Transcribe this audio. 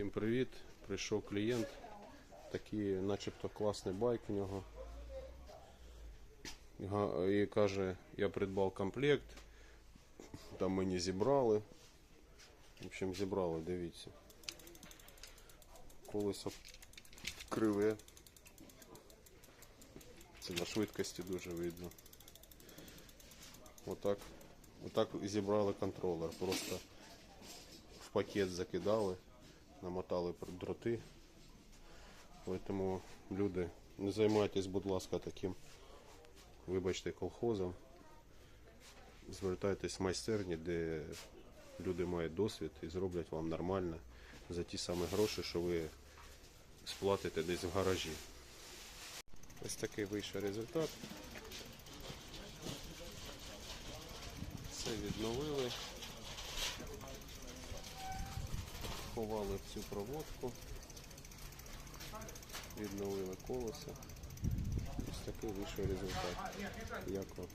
Всім привіт! Прийшов клієнт. Такий начебто класний байк у нього. І каже, я придбав комплект, там мені зібрали. В общем, зібрали, дивіться. Колесо криве. Це на швидкості дуже видно. Отак. Отак зібрали контролер. Просто в пакет закидали, пр- дроти. Тому люди, не займайтесь, будь ласка, таким, вибачте, колхозом. Звертайтесь в майстерні, де люди мають досвід і зроблять вам нормально за ті самі гроші, що ви сплатите десь в гаражі. Ось такий вийшов результат. Все відновили. Ховали всю проводку. Відновили колесо. Ось такий вийшов результат. Як вам?